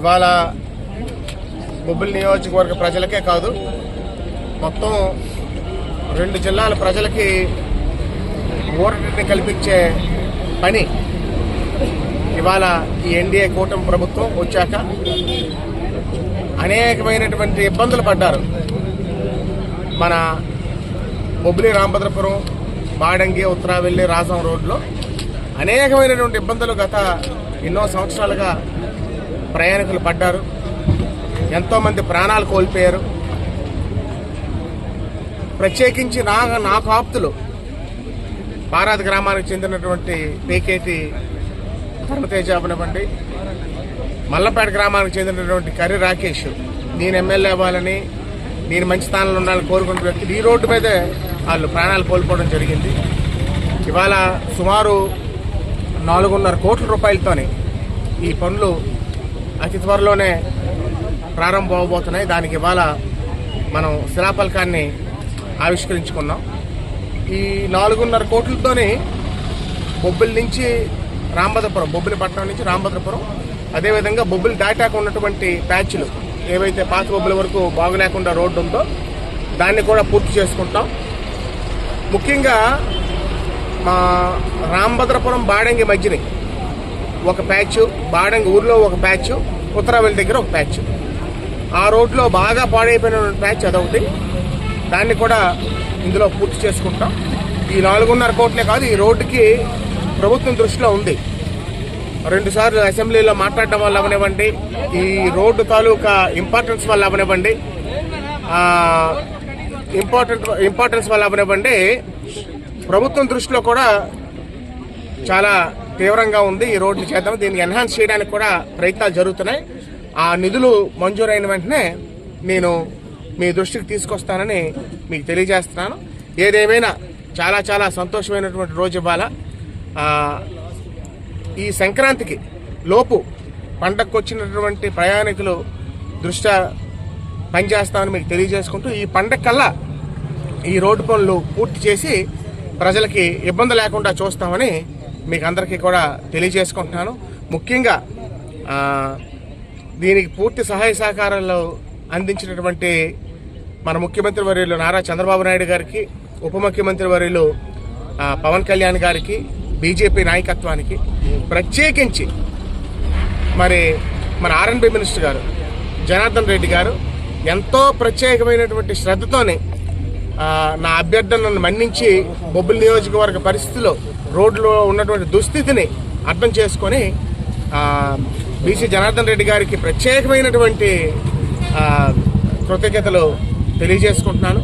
ఇవాళ బొబ్బిలి నియోజకవర్గ ప్రజలకే కాదు మొత్తం రెండు జిల్లాల ప్రజలకి ఊరటిని కల్పించే పని ఇవాళ ఈ ఎన్డీఏ కూటమి ప్రభుత్వం వచ్చాక అనేకమైనటువంటి ఇబ్బందులు పడ్డారు. మన బొబ్బిలి రామభద్రపురం బాడంగి ఉత్తరావెల్లి రాజం రోడ్లో అనేకమైనటువంటి ఇబ్బందులు గత ఎన్నో సంవత్సరాలుగా ప్రయాణికులు పడ్డారు. ఎంతోమంది ప్రాణాలు కోల్పోయారు. ప్రత్యేకించి నా నాకు ఆప్తులు పారాది గ్రామానికి చెందినటువంటి పేకేటి ధర్మతేజ అవనివ్వండి. మల్లపేట గ్రామానికి చెందినటువంటి కర్రి రాకేష్ నేను ఎమ్మెల్యే అవ్వాలని నేను మంచి స్థానంలో ఉండాలని కోరుకుంటున్న వ్యక్తి. ఈ రోడ్డు మీదే వాళ్ళు ప్రాణాలు కోల్పోవడం జరిగింది. ఇవాళ సుమారు నాలుగున్నర కోట్ల రూపాయలతోని ఈ పనులు అతి త్వరలోనే ప్రారంభం అవబోతున్నాయి. దానికి ఇవాళ మనం శిలాఫలకాన్ని ఆవిష్కరించుకున్నాం. ఈ నాలుగున్నర కోట్లతోని బొబ్బిలి నుంచి రాంభద్రపురం బొబ్బిలి పట్టణం నుంచి రాంభద్రపురం అదేవిధంగా బొబ్బిలి దాటాక ఉన్నటువంటి ప్యాచ్లు ఏవైతే పాత బొబ్బిలి వరకు బాగులేకుండా రోడ్డు ఉందో దాన్ని కూడా పూర్తి చేసుకుంటాం. ముఖ్యంగా మా రాంభద్రపురం బాడంగి మధ్యని ఒక ప్యాచ్ బాడంగి ఊర్లో ఒక ప్యాచ్ ఉత్తరావెల్లి దగ్గర ఒక ప్యాచ్ ఆ రోడ్లో బాగా పాడైపోయిన ప్యాచ్ అదొకటి. దాన్ని కూడా ఇందులో పూర్తి చేసుకుంటాం. ఈ నాలుగున్నర కోట్లే కాదు ఈ రోడ్డుకి ప్రభుత్వం దృష్టిలో ఉంది. రెండుసార్లు అసెంబ్లీలో మాట్లాడడం వల్ల అవనివ్వండి ఈ రోడ్డు తాలూకా ఇంపార్టెన్స్ వల్ల అవనివ్వండి ఇంపార్టెంట్ ఇంపార్టెన్స్ వల్ల అవనివ్వండి ప్రభుత్వం దృష్టిలో కూడా చాలా తీవ్రంగా ఉంది. ఈ రోడ్డు చేద్దాం. దీన్ని ఎన్హాన్స్ చేయడానికి కూడా ప్రయత్నాలు జరుగుతున్నాయి. ఆ నిధులు మంజూరైన వెంటనే నేను మీ దృష్టికి తీసుకొస్తానని మీకు తెలియజేస్తున్నాను. ఏదేమైనా చాలా చాలా సంతోషమైనటువంటి రోజు ఇవాళ ఈ సంక్రాంతికి లోపు పండగకు వచ్చినటువంటి ప్రయాణికులు దృష్ట్యా పనిచేస్తామని మీకు తెలియజేసుకుంటూ ఈ పండగ కల్లా ఈ రోడ్డు పనులు పూర్తి చేసి ప్రజలకి ఇబ్బంది లేకుండా చూస్తామని మీకు అందరికీ కూడా తెలియజేసుకుంటున్నాను. ముఖ్యంగా దీనికి పూర్తి సహాయ సహకారాలు అందించినటువంటి మన ముఖ్యమంత్రి వర్యులు నారా చంద్రబాబు నాయుడు గారికి ఉప ముఖ్యమంత్రి వర్యులు పవన్ కళ్యాణ్ గారికి బీజేపీ నాయకత్వానికి ప్రత్యేకించి మరి మన ఆర్ఎన్బి మినిస్టర్ గారు జనార్దన్ రెడ్డి గారు ఎంతో ప్రత్యేకమైనటువంటి శ్రద్ధతోనే నా అభ్యర్థనను మన్నించి బొబ్బుల నియోజకవర్గ పరిస్థితిలో రోడ్లో ఉన్నటువంటి దుస్థితిని అర్థం చేసుకొని బీసీ జనార్దన్ రెడ్డి గారికి ప్రత్యేకమైనటువంటి కృతజ్ఞతలు తెలియజేసుకుంటున్నాను.